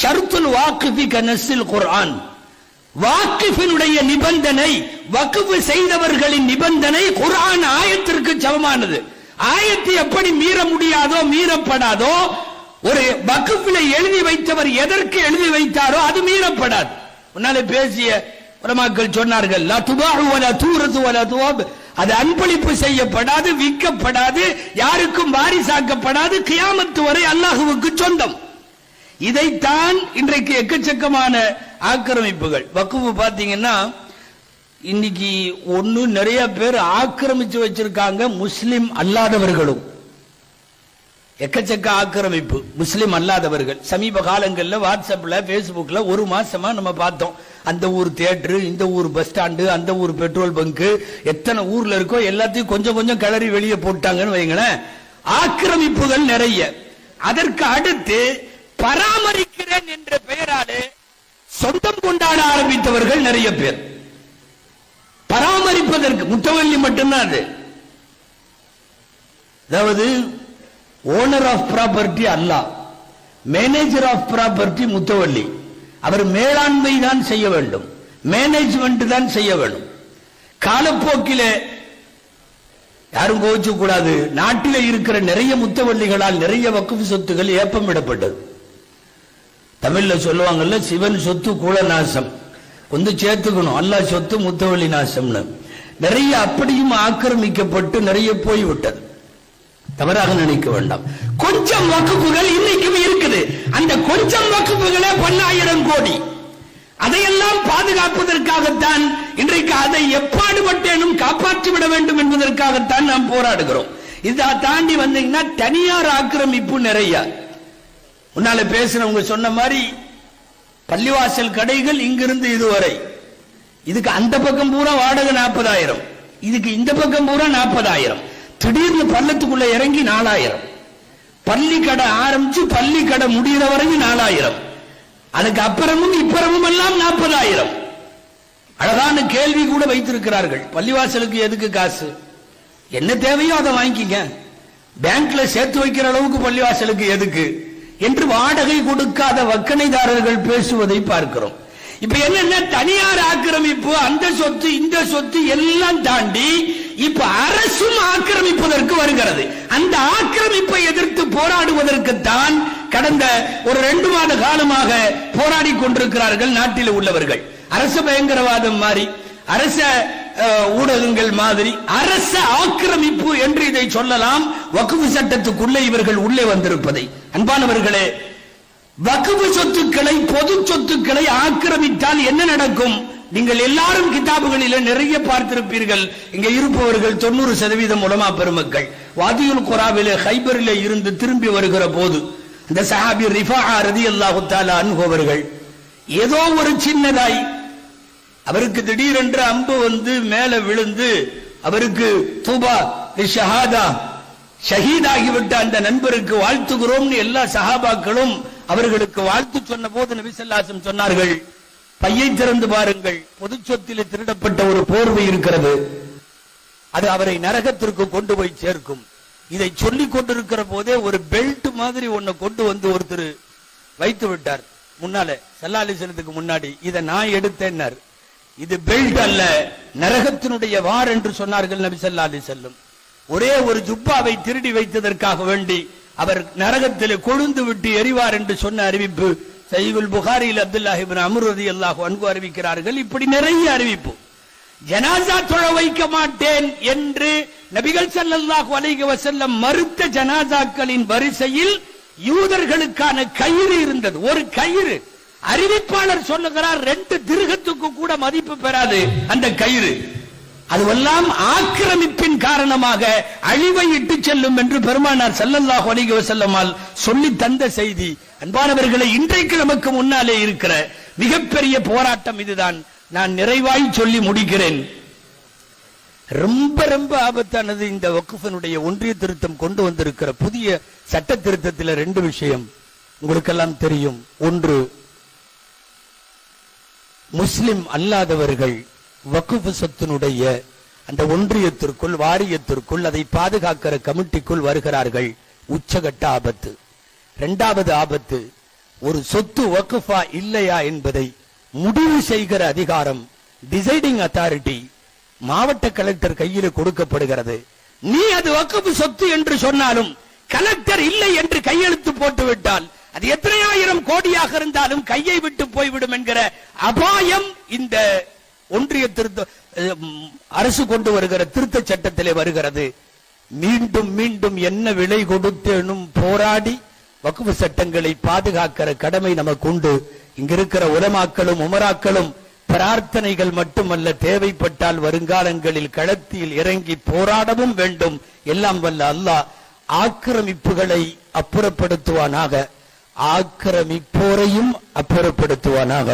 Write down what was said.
ஷருத்துல் வாக்குஃபி கனசில் குர்ஆன். வாக்குஃபினுடைய நிபந்தனை வக்குஃபு செய்தவர்களின் நிபந்தனை குர்ஆன் ஆயத்திற்கு சமமானது. ஆயத்தை எப்படி மீற முடியாதோ மீறப்படாதோ ஒரு வக்குஃபில எழுதி வைத்தவர் எதற்கு எழுதி வைத்தாரோ அது மீறப்படாது. உன்னாலே பேசிய உலமாக்கள் சொன்னார்கள் லா துபாஹு வலா தூரது வலா துவாப். அது அன்பளிப்பு செய்யப்படாது விற்கப்படாது யாருக்கும் வாரிசாக்கப்படாது கியாமத்து வரை அல்லாஹுவுக்கு சொந்தம். இதைத்தான் இன்றைக்கு எக்கச்சக்கமான ஆக்கிரமிப்புகள். வக்குவு பார்த்தீங்கன்னா இன்னைக்கு ஒண்ணு நிறைய பேர் ஆக்கிரமிச்சு வச்சிருக்காங்க முஸ்லிம் அல்லாதவர்களும். எக்கச்சக்க ஆக்கிரமிப்பு முஸ்லிம் அல்லாதவர்கள். சமீப காலங்களில் வாட்ஸ்அப்ல பேஸ்புக்ல ஒரு மாசமா நம்ம பார்த்தோம். அந்த ஊர் தியேட்டர் இந்த ஊர் பஸ் ஸ்டாண்டு அந்த ஊர் பெட்ரோல் பங்கு எத்தனை ஊர்ல இருக்கோ எல்லாத்தையும் கொஞ்சம் கொஞ்சம் கிளறி வெளியே போட்டாங்கன்னு வைங்களேன். ஆக்கிரமிப்புகள் நிறைய. அதற்கு அடுத்து பராமரிக்கிறேன் என்ற பெயராலே சொந்தம் கொண்டாட ஆரம்பித்தவர்கள் நிறைய பேர். பராமரிப்பதற்கு முத்தவள்ளி மட்டும்தான் அது. அதாவது owner of property Allah manager of property முத்தவள்ளி அவர் மேலாண்மை தான் செய்ய வேண்டும். மேனேஜ்மெண்ட் தான் செய்ய வேண்டும். காலப்போக்கிலே யாரும் கோவிச்சு கூடாது நாட்டில் இருக்கிற நிறைய முத்தவள்ளிகளால் நிறைய வக்குfu சொத்துகள் ஏப்பமிடப்பட்டது. தமிழ்ல சொல்லுவாங்கல்ல சிவன் சொத்து குல நாசம். கொஞ்சம் சேர்த்துக்கணும். அல்லாஹ் சொத்து முத்தவழி நாசம்னு. நிறைய அப்படியும் ஆக்கிரமிக்கப்பட்டு நிறைய போய்விட்டது. தவறாக நினைக்க வேண்டாம். கொஞ்சம் வகுப்புகள் இன்னைக்கும் இருக்குது. அந்த கொஞ்சம் வகுப்புகளே பல்லாயிரம் கோடி. அதையெல்லாம் பாதுகாப்பதற்காகத்தான் இன்றைக்கு அதை எப்பாடுபட்டேனும் காப்பாற்றி விட வேண்டும் என்பதற்காகத்தான் நாம் போராடுகிறோம். இதை தாண்டி வந்தீங்கன்னா தனியார் ஆக்கிரமிப்பு நிறைய. முன்னால பேசினவங்க சொன்ன மாதிரி பள்ளிவாசல் கடைகள் இங்கிருந்து இதுவரை. இதுக்கு அந்த பக்கம் பூரா வாடகை நாற்பதாயிரம். இதுக்கு இந்த பக்கம் பூரா நாற்பதாயிரம். திடீர்னு பள்ளத்துக்குள்ள இறங்கி நாலாயிரம். பள்ளி கடை ஆரம்பிச்சு பள்ளி கடை முடிகிற வரைக்கும் நாலாயிரம். அதுக்கு அப்புறமும் இப்புறமும் எல்லாம் நாற்பதாயிரம். அழகான கேள்வி கூட வைத்திருக்கிறார்கள். பள்ளிவாசலுக்கு எதுக்கு காசு? என்ன தேவையோ அதை வாங்கிக்கங்க. பேங்க்ல சேர்த்து வைக்கிற அளவுக்கு பள்ளிவாசலுக்கு எதுக்கு? என்று வாடகை கொடுக்காத வக்கணைதாரர்கள் பேசுவதை பார்க்கிறோம். இப்ப என்னன்னா தனியார் ஆக்கிரமிப்பு அந்த சொத்து இந்த சொத்து எல்லாம் தாண்டி இப்ப அரசும் ஆக்கிரமிப்பதற்கு வருகிறது. அந்த ஆக்கிரமிப்பை எதிர்த்து போராடுவதற்குத்தான் கடந்த ஒரு ரெண்டு மாத காலமாக போராடி கொண்டிருக்கிறார்கள் நாட்டில் உள்ளவர்கள். அரச பயங்கரவாதம் மாதிரி அரச ஊடகங்கள் மாதிரி அரச ஆக்கிரமிப்பு என்று இதை சொல்லலாம் வக்குவு சட்டத்துக்குள்ளே இவர்கள் உள்ளே வந்திருப்பதை. அன்பானவர்களே வக்குவு சொத்துக்களை பொது சொத்துக்களை ஆக்கிரமித்தால் என்ன நடக்கும்? நீங்கள் எல்லாரும் கிதாபுகளில நிறைய பார்த்திருப்பீர்கள். இங்க இருப்பவர்கள் தொண்ணூறு சதவீதம் உலமா பெருமக்கள். வாதியுல் குராவிலே ஹைபரிலே இருந்து திரும்பி வருகிற போது இந்த சஹாபி ரிஃபா ரதி அல்லாஹு தாலா அனுபவர்கள் ஏதோ ஒரு சின்னதாய் அவருக்கு திடீரென்று அம்பு வந்து மேல விழுந்து அவருக்கு தூபா ஷஹாதா ஷஹீதாகிவிட்ட அந்த நண்பருக்கு வாழ்த்துகிறோம்னு எல்லா சஹாபாக்களும் அவர்களுக்கு வாழ்த்து சொன்ன போது நபிசல்லாசம் சொன்னார்கள் பையை திறந்து பாருங்கள் பொது சொத்திலே திருடப்பட்ட ஒரு போர்வை இருக்கிறது அது அவரை நரகத்திற்கு கொண்டு போய் சேர்க்கும். இதை சொல்லிக் கொண்டிருக்கிற போதே ஒரு பெல்ட் மாதிரி ஒன்ன கொண்டு வந்து ஒருத்தர் வைத்து விட்டார். முன்னால செல்லாலிசனத்துக்கு முன்னாடி இதை நான் எடுத்தேன்னார். இது பெல்ட் அல்ல நரகத்தினுடைய வார் என்று சொன்னார்கள் நபி செல்லாலி செல்லும் ஒரே ஒரு ஜுப்பாவை திருடி வைத்ததற்காக வேண்டி அவர் நரகத்திலே கொழுந்து விட்டு எரிவார் என்று சொன்ன அறிவிப்பு சைகுல் புகாரியில் அப்துல்லாஹி அமருதி அல்லாஹு அன்பு அறிவிக்கிறார்கள். இப்படி நிறைய அறிவிப்பு. ஜனாசா தொழ வைக்க மாட்டேன் என்று நபிகள் சல்லாஹு அலைஹி வசல்லம் மறுத்த ஜனாசாக்களின் வரிசையில் யூதர்களுக்கான கயிறு இருந்தது. ஒரு கயிறு. அறிவிப்பாளர் சொல்லுகிறார் ரெண்டு திருகத்துக்கு கூட மதிப்பு பெறாது அந்த கயிறு. அதுவெல்லாம் ஆக்கிரமிப்பின் காரணமாக அழிவை இட்டு செல்லும் என்று பெருமானார் செல்லல்லாஹ் அலைஹி செல்லமால் சொல்லி தந்த செய்தி. அன்பானவர்களை இன்றைக்கு நமக்கு முன்னாலே இருக்கிற மிகப்பெரிய போராட்டம் இதுதான். நான் நிறைவாய் சொல்லி முடிக்கிறேன். ரொம்ப ரொம்ப ஆபத்தானது இந்த வக்குஃபனுடைய ஒன்றிய திருத்தம் கொண்டு வந்திருக்கிற புதிய சட்ட திருத்தத்தில் ரெண்டு விஷயம். உங்களுக்கெல்லாம் தெரியும். ஒன்று முஸ்லிம் அல்லாதவர்கள் வக்குஃபு சொத்தினுடைய அந்த ஒன்றியத்திற்குள் வாரியத்திற்குள் அதை பாதுகாக்கிற கமிட்டிக்குள் வருகிறார்கள் உச்சகட்ட ஆபத்து. இரண்டாவது ஆபத்து ஒரு சொத்து வக்குஃபா இல்லையா என்பதை முடிவு செய்கிற அதிகாரம் டிசைடிங் அத்தாரிட்டி மாவட்ட கலெக்டர் கையில் கொடுக்கப்படுகிறது. நீ அது வக்குப்பு சொத்து என்று சொன்னாலும் கலெக்டர் இல்லை என்று கையெழுத்து போட்டு விட்டால் அது எத்தனை ஆயிரம் கோடியாக இருந்தாலும் கையை விட்டு போய்விடும் என்கிற அபாயம் இந்த ஒன்றிய திருத்த அரசு கொண்டு வருகிற திருத்த சட்டத்திலே வருகிறது. மீண்டும் மீண்டும் என்ன விலை கொடுத்தேனும் போராடி வக்குவு சட்டங்களை பாதுகாக்கிற கடமை நமக்கு உண்டு இங்க இருக்கிற உலமாக்களும் உமராக்களும் பிரார்த்தனைகள் மட்டுமல்ல தேவைப்பட்டால் வருங்காலங்களில் களத்தில் இறங்கி போராடவும் வேண்டும். எல்லாம் வல்ல அல்லாஹ் ஆக்கிரமிப்புகளை அப்புறப்படுத்துவானாக. ஆக்கிரமிப்போரையும் அப்புறப்படுத்துவானாக.